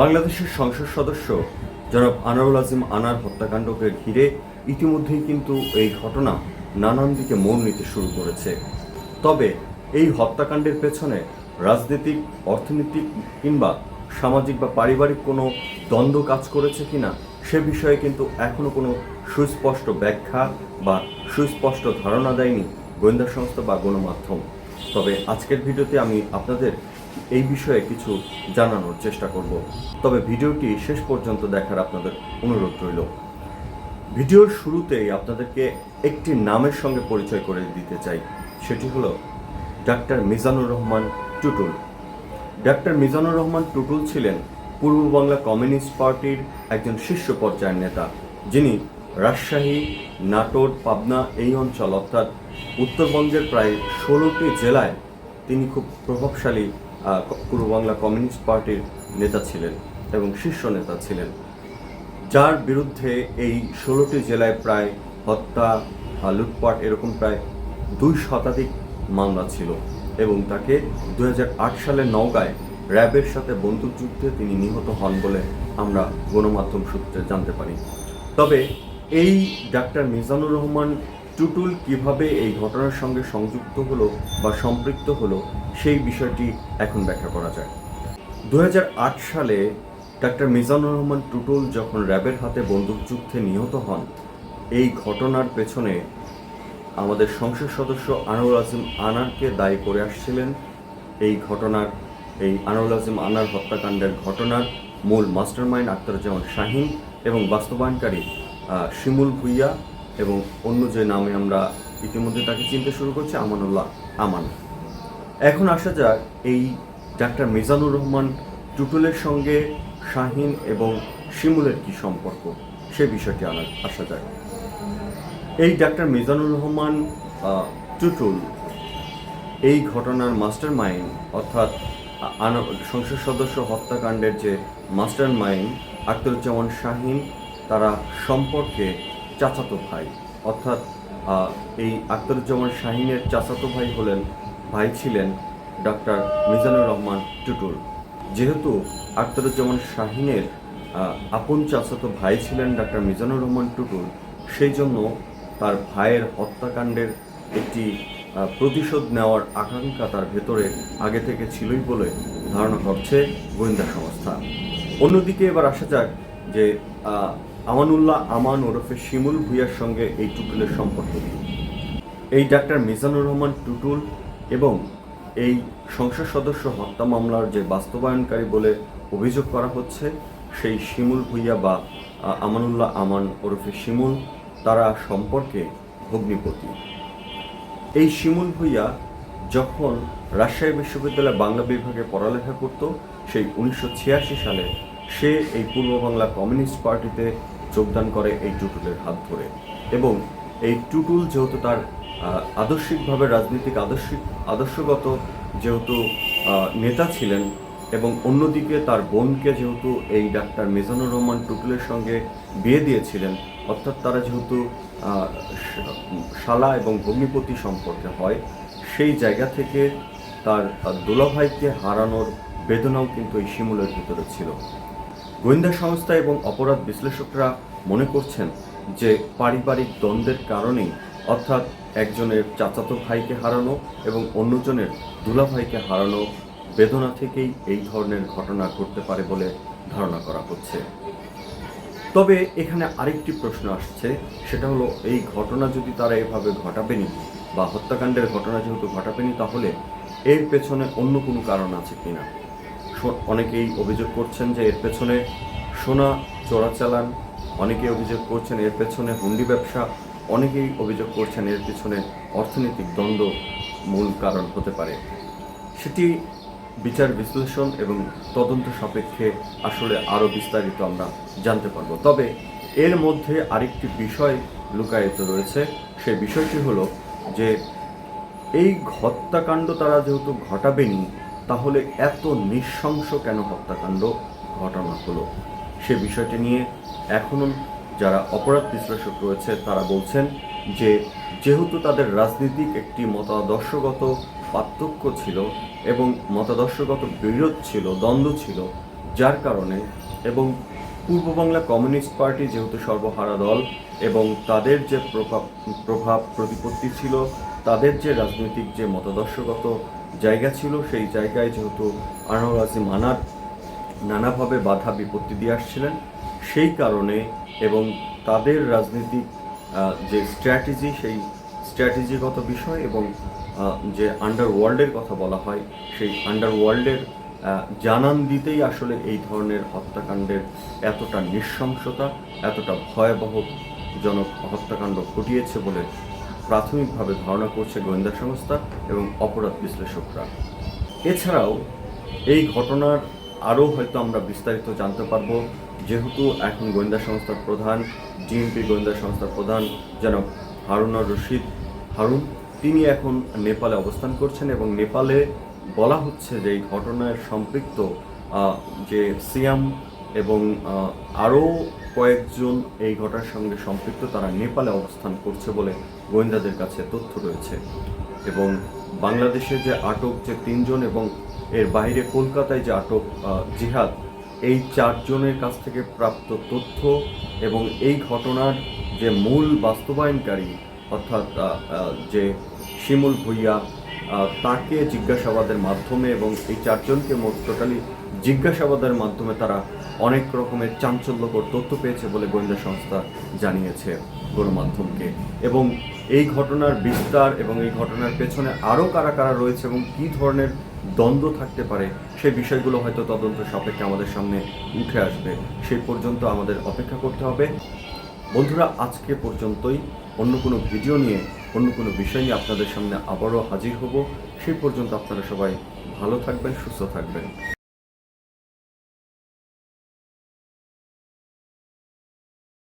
বাংলাদেশের সংসদ সদস্য জনাব আনারুল আজিম আনার হত্যাকাণ্ডকে ঘিরে ইতিমধ্যেই কিন্তু এই ঘটনা নানান দিকে মোড় নিতে শুরু করেছে। তবে এই হত্যাকাণ্ডের পেছনে রাজনৈতিক, অর্থনৈতিক কিংবা সামাজিক বা পারিবারিক কোনো দ্বন্দ্ব কাজ করেছে কিনা সে বিষয়ে কিন্তু এখনও কোনো সুস্পষ্ট ব্যাখ্যা বা সুস্পষ্ট ধারণা দেয়নি গোয়েন্দা সংস্থা বা গণমাধ্যম। তবে আজকের ভিডিওতে আমি আপনাদের এই বিষয়ে কিছু জানানোর চেষ্টা করব। তবে ভিডিওটি শেষ পর্যন্ত দেখার আপনাদের অনুরোধ রইল। ভিডিওর শুরুতেই আপনাদেরকে একটি নামের সঙ্গে পরিচয় করে দিতে চাই। সেটি হলো ডাক্তার মিজানুর রহমান টুটুল। ডাক্তার মিজানুর রহমান টুটুল ছিলেন পূর্ব বাংলা কমিউনিস্ট পার্টির একজন শীর্ষ পর্যায়ের নেতা, যিনি রাজশাহী, নাটোর, পাবনা এই অঞ্চল, অর্থাৎ উত্তরবঙ্গের প্রায় ষোলোটি জেলায় তিনি খুব প্রভাবশালী পূর্ব বাংলা কমিউনিস্ট পার্টির নেতা ছিলেন এবং শীর্ষ নেতা ছিলেন। যার বিরুদ্ধে এই ষোলোটি জেলায় প্রায় হত্যা লুটপাট এরকম প্রায় দুই শতাধিক মামলা ছিল এবং তাকে দু হাজার আট সালে নওগাঁয় র্যাবের সাথে বন্দুকযুদ্ধে তিনি নিহত হন বলে আমরা গণমাধ্যম সূত্রে জানতে পারি। তবে এই ডাক্তার মিজানুর রহমান টুটুল কীভাবে এই ঘটনার সঙ্গে সংযুক্ত হলো বা সম্পৃক্ত হলো, সেই বিষয়টি এখন ব্যাখ্যা করা যায় দু হাজার আট সালে ডাক্তার মিজানুর রহমান টুটুল যখন র্যাবের হাতে বন্দুকযুদ্ধে নিহত হন, এই ঘটনার পেছনে আমাদের সংসদ সদস্য আনোয়ার আজিম আনারকে দায়ী করে আসছিলেন। এই ঘটনার, এই আনোয়ার আজিম আনার হত্যাকাণ্ডের ঘটনার মূল মাস্টারমাইন্ড আখতারুজ্জামান শাহিন এবং বাস্তবায়নকারী শিমুল ভুইয়া এবং অন্য যে নামে আমরা ইতিমধ্যে তাকে চিনতে শুরু করছি, আমানুল্লাহ আমান। এখন আসা যাক এই ডাক্তার মিজানুর রহমান টুটুলের সঙ্গে শাহিন এবং শিমুলের কি সম্পর্ক, সে বিষয়টি আনা- আসা যাক। এই ডাক্তার মিজানুর রহমান টুটুল, এই ঘটনার মাস্টার মাইন্ড অর্থাৎ সংসদ সদস্য হত্যাকাণ্ডের যে মাস্টার মাইন্ড আখতারুজ্জামান শাহিন তারা সম্পর্কে চাচাতো ভাই। অর্থাৎ এই আখতারুজ্জামান শাহিনের চাচাতো ভাই হলেন, ভাই ছিলেন ডক্টর মিজানুর রহমান টুটুল। যেহেতু আখতারুজ্জামান শাহিনের আপন চাচাতো ভাই ছিলেন ডক্টর মিজানুর রহমান টুটুল, সেই জন্য তার ভাইয়ের হত্যাকাণ্ডের একটি প্রতিশোধ নেওয়ার আকাঙ্ক্ষা তার ভেতরে আগে থেকে ছিলই বলে ধারণা করছে গোয়েন্দা সংস্থা। অন্যদিকে এবার আসা যাক যে আমানুল্লাহ আমান ওরফে শিমুল ভুইয়ার সঙ্গে এই টুটুলের সম্পর্ক। এই ডাক্তার মিজানুর রহমান টুটুল এবং এই সংসদ সদস্য হত্যা মামলার যে বাস্তবায়নকারী বলে অভিযোগ করা হচ্ছে, সেই শিমুল ভুইয়া বা আমানুল্লাহ আমান ওরফে শিমুল তারা সম্পর্কে ভগ্নিপতি। এই শিমুল ভুইয়া যখন রাজশাহী বিশ্ববিদ্যালয়ে বাংলা বিভাগে পড়ালেখা করত, সেই উনিশশো ছিয়াশি সালে সে এই পূর্ব বাংলা কমিউনিস্ট পার্টিতে যোগদান করে এই টুটুলের হাত ধরে। এবং এই টুটুল যেহেতু তার আদর্শিকভাবে রাজনৈতিক আদর্শিক, আদর্শগত যেহেতু নেতা ছিলেন এবং অন্যদিকে তার বোনকে যেহেতু এই ডাক্তার মিজানুর রহমান টুটুলের সঙ্গে বিয়ে দিয়েছিলেন, অর্থাৎ তারা যেহেতু শালা এবং ভগ্নিপতি সম্পর্কে হয়, সেই জায়গা থেকে তার দুলাভাইকে হারানোর বেদনাও কিন্তু এই শিমুলের ভিতরে ছিল। গোয়েন্দা সংস্থা এবং অপরাধ বিশ্লেষকরা মনে করছেন যে পারিবারিক দ্বন্দ্বের কারণেই, অর্থাৎ একজনের চাচাতো ভাইকে হারানো এবং অন্যজনের দুলাভাইকে হারানো বেদনা থেকেই এই ধরনের ঘটনা ঘটতে পারে বলে ধারণা করা হচ্ছে। তবে এখানে আরেকটি প্রশ্ন আসছে, সেটা হলো, এই ঘটনা যদি তারা এভাবে ঘটাবেনি বা হত্যাকাণ্ডের ঘটনা যেহেতু ঘটাবেনি, তাহলে এর পেছনে অন্য কোনো কারণ আছে কিনা? অনেকেই অভিযোগ করছেন যে এর পেছনে সোনা চোরাচালান অনেকেই অভিযোগ করছেন এর পেছনে হুন্ডি ব্যবসা, অনেকেই অভিযোগ করছেন এর পেছনে অর্থনৈতিক দ্বন্দ্ব মূল কারণ হতে পারে। সেটি বিচার বিশ্লেষণ এবং তদন্ত সাপেক্ষে আসলে আরও বিস্তারিত আমরা জানতে পারব। তবে এর মধ্যে আরেকটি বিষয় লুকায়িত রয়েছে সেই বিষয়টি হলো যে এই হত্যাকাণ্ড তারা যেহেতু ঘটাবেনি তাহলে এত নৃশংস কেন হত্যাকাণ্ড ঘটানো হলো? সে বিষয়টি নিয়ে এখনও যারা অপরাধ বিশ্লেষক রয়েছে, তারা বলছেন যে, যেহেতু তাদের রাজনীতিক একটি মতাদর্শগত পার্থক্য ছিল এবং মতাদর্শগত বিরোধ ছিল, দ্বন্দ্ব ছিল, যার কারণে এবং পূর্ববাংলা কমিউনিস্ট পার্টি যেহেতু সর্বহারা দল এবং তাদের যে প্রভাব প্রভাব প্রতিপত্তি ছিল, তাদের যে রাজনৈতিক যে মতাদর্শগত জায়গা ছিল, সেই জায়গায় যেহেতু আনোয়ার আজিম আনার নানাভাবে বাধা বিপত্তি দিয়ে আসছিলেন, সেই কারণে এবং তাদের রাজনৈতিক যে স্ট্র্যাটেজি সেই স্ট্র্যাটেজিগত বিষয় এবং যে আন্ডারওয়ার্ল্ডের কথা বলা হয়, সেই আন্ডারওয়ার্ল্ডের জানান দিতেই আসলে এই ধরনের হত্যাকাণ্ডের এতটা নৃশংসতা, এতটা ভয়াবহজনক হত্যাকাণ্ড ঘটিয়েছে বলে প্রাথমিকভাবে ধারণা করছে গোয়েন্দা সংস্থা এবং অপরাধ বিশ্লেষকরা। এছাড়াও, এই ঘটনার আরও হয়তো আমরা বিস্তারিত জানতে পারব, যেহেতু এখন গোয়েন্দা সংস্থার প্রধান, ডিএমপি গোয়েন্দা সংস্থার প্রধান যেন হারুনার রশিদ হারুন, তিনি এখন নেপালে অবস্থান করছেন এবং নেপালে বলা হচ্ছে যে এই ঘটনায় সম্পৃক্ত যে সিয়াম এবং আরও কয়েকজন এই ঘটনার সঙ্গে সম্পৃক্ত তারা নেপালে অবস্থান করছে বলে গোয়েন্দাদের কাছে তথ্য রয়েছে এবং বাংলাদেশে যে আটক যে তিনজন এবং এর বাইরে কলকাতায় যে আটক জিহাদ, এই চারজনের কাছ থেকে প্রাপ্ত তথ্য এবং এই ঘটনার যে মূল বাস্তবায়নকারী, অর্থাৎ যে শিমুল ভুইয়া তাকে জিজ্ঞাসাবাদের মাধ্যমে এবং এই চারজনকে মোট টোটালি জিজ্ঞাসাবাদের মাধ্যমে তারা অনেক রকমের চাঞ্চল্যকর তথ্য পেয়েছে বলে গোয়েন্দা সংস্থা জানিয়েছে গণমাধ্যমকে এবং এই ঘটনার বিস্তার এবং এই ঘটনার পেছনে আরও কারা কারা রয়েছে এবং কী ধরনের দ্বন্দ্ব থাকতে পারে সেই বিষয়গুলো হয়তো তদন্ত সাপেক্ষে আমাদের সামনে উঠে আসবে। সেই পর্যন্ত আমাদের অপেক্ষা করতে হবে। বন্ধুরা, আজকে পর্যন্তই। অন্য কোনো ভিডিও নিয়ে, অন্য কোনো বিষয় নিয়ে আপনাদের সামনে আবারও হাজির হব। সেই পর্যন্ত আপনারা সবাই ভালো থাকবেন, সুস্থ থাকবেন।